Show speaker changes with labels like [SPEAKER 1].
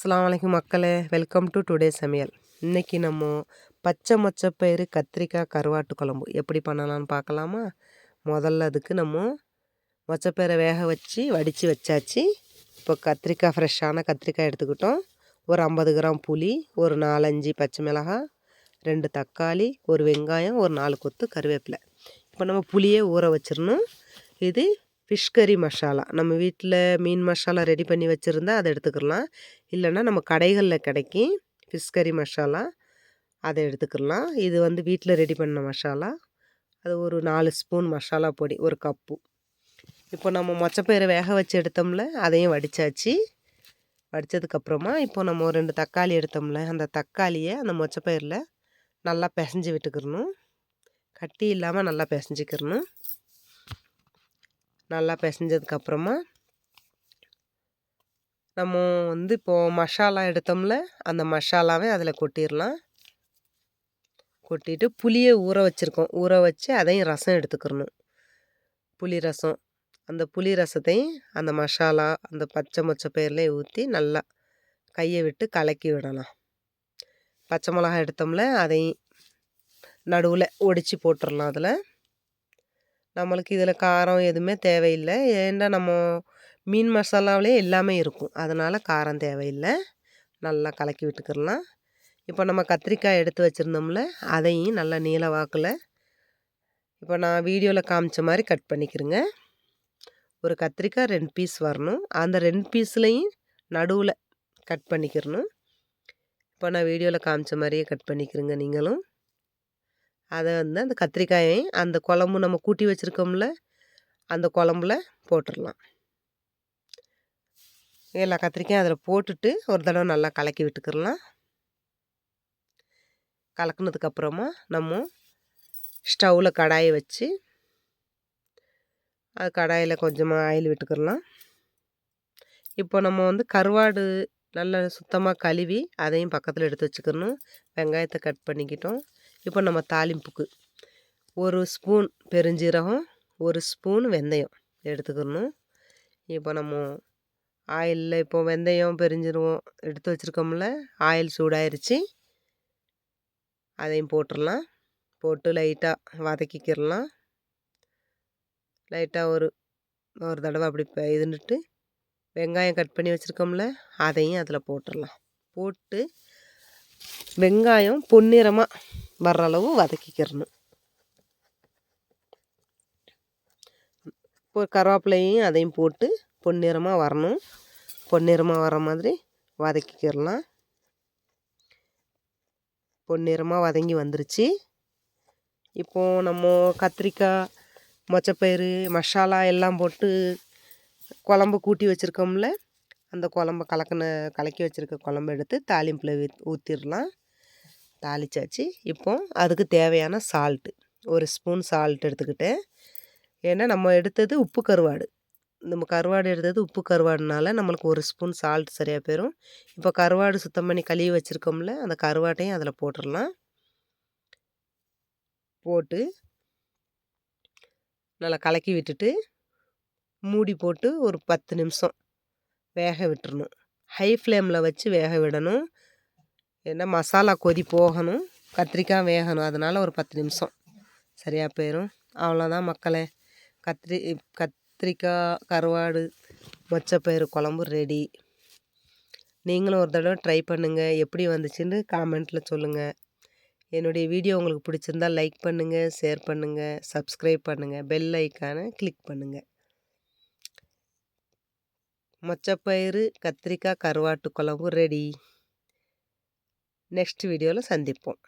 [SPEAKER 1] அஸ்லாம் வலைக்கும் மக்களே வெல்கம் டு டுடே சமையல். இன்றைக்கி நம்ம பச்சை மொச்சப்பயிறு கத்திரிக்காய் கருவாட்டு குழம்பு எப்படி பண்ணலான்னு பார்க்கலாமா? முதல்ல அதுக்கு நம்ம மொச்சப்பயிரை வேக வச்சு வடித்து வச்சாச்சு. இப்போ கத்திரிக்காய் ஃப்ரெஷ்ஷான கத்திரிக்காய் எடுத்துக்கிட்டோம். ஒரு ஐம்பது கிராம் புளி ஒரு நாலஞ்சு பச்சை மிளகாய் ரெண்டு தக்காளி ஒரு வெங்காயம் ஒரு நாலு கொத்து கருவேப்பிலை. இப்போ நம்ம புளியே ஊற வச்சிடணும். இது ஃபிஷ் கறி மசாலா. நம்ம வீட்டில் மீன் மசாலா ரெடி பண்ணி வச்சுருந்தா அதை எடுத்துக்கலாம். இல்லைன்னா நம்ம கடைகளில் கிடைக்கும் ஃபிஷ் கறி மசாலா. அதை எடுத்துக்கலாம். இது வந்து வீட்டில் ரெடி பண்ண மசாலா. அது ஒரு நாலு ஸ்பூன் மசாலா பொடி ஒரு கப்பு. இப்போ நம்ம மொச்சப்பயிரை வேக வச்சு எடுத்தோம்ல அதையும் வடித்தாச்சு வடித்ததுக்கப்புறமா இப்போ நம்ம ஒரு ரெண்டு தக்காளி எடுத்தோம்ல அந்த தக்காளியை அந்த மொச்சப்பயிரில் நல்லா பிசைஞ்சு விட்டுக்கிறணும். கட்டி இல்லாமல் நல்லா பிசைஞ்சிக்கிறணும். நல்லா பிசைஞ்சதுக்கப்புறமா நம்ம வந்து இப்போது மசாலா எடுத்தோம்ல அந்த மசாலாவே அதில் கொட்டிடலாம் கொட்டிட்டு புளியை ஊற வச்சுருக்கோம். ஊற வச்சு அதையும் ரசம் எடுத்துக்கிறணும். புளி ரசம். அந்த புளி ரசத்தையும் அந்த மசாலா அந்த பச்சை மொச்சை பயிர்லேயே ஊற்றி நல்லா கையை விட்டு கலக்கி விடலாம். பச்சை மிளகா எடுத்தோம்ல அதையும் நடுவில் ஒடிச்சு போட்டுடலாம் அதில். நம்மளுக்கு இதில் காரம் எதுவுமே தேவையில்லை. ஏன்னா நம்ம மீன் மசாலாவிலே எல்லாமே இருக்கும். அதனால் காரம் தேவையில்லை. நல்லா கலக்கி விட்டுக்கிடலாம். இப்போ நம்ம கத்திரிக்காய் எடுத்து வச்சுருந்தோம்ல அதையும் நல்லா நீல வாக்கில் இப்போ நான் வீடியோவில் காமிச்ச மாதிரி கட் பண்ணிக்கிறேங்க. ஒரு கத்திரிக்காய் ரெண்டு பீஸ் வரணும். அந்த ரெண்டு பீஸ்லேயும் நடுவில் கட் பண்ணிக்கிறணும். இப்போ நான் வீடியோவில் காமிச்ச மாதிரியே கட் பண்ணிக்கிறேங்க நீங்களும். அதை வந்து அந்த கத்திரிக்காயை அந்த குழம்பு நம்ம கூட்டி வச்சுருக்கோம்ல அந்த குழம்புல போட்டுடலாம். எல்லா கத்திரிக்காயும் அதில் போட்டுட்டு ஒரு தடவை நல்லா கலக்கி விட்டுக்கிறலாம். கலக்குனதுக்கப்புறமா நம்ம ஸ்டவ்வில் கடாயை வச்சு அது கடாயில் கொஞ்சமாக ஆயில் விட்டுக்கிடலாம் இப்போ நம்ம வந்து கருவாடு நல்லா சுத்தமாக கழுவி அதையும் பக்கத்தில் எடுத்து வச்சுக்கணும். வெங்காயத்தை கட் பண்ணிக்கிட்டோம். இப்போ நம்ம தாளிம்புக்கு ஒரு ஸ்பூன் பெருஞ்சீரகம் ஒரு ஸ்பூன் வெந்தயம் எடுத்துக்கணும். இப்போ நம்ம ஆயிலில் இப்போ வெந்தயம் பெரிஞ்சிருவோம். எடுத்து வச்சுருக்கோம்ல ஆயில் சூடாயிருச்சு. அதையும் போட்டுடலாம் போட்டு லைட்டாக வதக்கிக்கிடலாம் லைட்டாக ஒரு ஒரு தடவை அப்படி இதுன்னுட்டு வெங்காயம் கட் பண்ணி வச்சுருக்கோம்ல அதையும் அதில் போட்டுடலாம் போட்டு வெங்காயம் பொன்னிறமாக வர்ற அளவு வதக்கிக்கிறணும் இப்போ கருவேப்பிலையும் அதையும் போட்டு பொன்னிறமாக வரணும். பொன்னிறமாக வர மாதிரி வதக்கிக்கிறலாம் பொன்னிறமாக வதங்கி வந்துருச்சு. இப்போது நம்ம கத்திரிக்காய் மொச்சப்பயிறு மசாலா எல்லாம் போட்டு குழம்பு கூட்டி வச்சுருக்கோம்ல அந்த குழம்ப கலக்கின கலக்கி வச்சுருக்க குழம்பு எடுத்து தாளிம்பில் ஊற்றிடலாம் தாளிச்சாச்சு. இப்போ அதுக்கு தேவையான சால்ட்டு ஒரு ஸ்பூன் சால்ட் எடுத்துக்கிட்டேன். ஏன்னா நம்ம எடுத்தது உப்பு கருவாடு. நம்ம கருவாடு எடுத்தது உப்பு கருவாடுனால நம்மளுக்கு ஒரு ஸ்பூன் சால்ட் சரியாக போயிடும் இப்போ கருவாடு சுத்தம் பண்ணி கழுவி வச்சுருக்கோம்ல அந்த கருவாட்டையும் அதில் போட்டுடலாம் போட்டு நல்லா கலக்கி விட்டுட்டு மூடி போட்டு ஒரு பத்து நிமிஷம் வேக விட்டுறணும். ஹை ஃப்ளேமில் வச்சு வேக விடணும். ஏன்னா மசாலா கொதி போகணும். கத்திரிக்காய் வேகணும். அதனால் ஒரு பத்து நிமிஷம் சரியாக போயிடும் அவ்வளோதான் மக்களே. கத்திரி கத் கத்திரிக்காய் கருவாடு மொச்சப்பயிறு குழம்பு ரெடி நீங்களும் ஒரு தடவை ட்ரை பண்ணுங்கள் எப்படி வந்துச்சுன்னு காமெண்ட்டில் சொல்லுங்கள் என்னுடைய வீடியோ உங்களுக்கு பிடிச்சிருந்தால் லைக் பண்ணுங்கள் ஷேர் பண்ணுங்கள் சப்ஸ்கிரைப் பண்ணுங்கள் பெல் ஐக்கானை கிளிக் பண்ணுங்கள் மொச்சப்பயிறு கத்திரிக்காய் கருவாட்டு குழம்பு ரெடி நெக்ஸ்ட் வீடியோவில் சந்திப்போம்.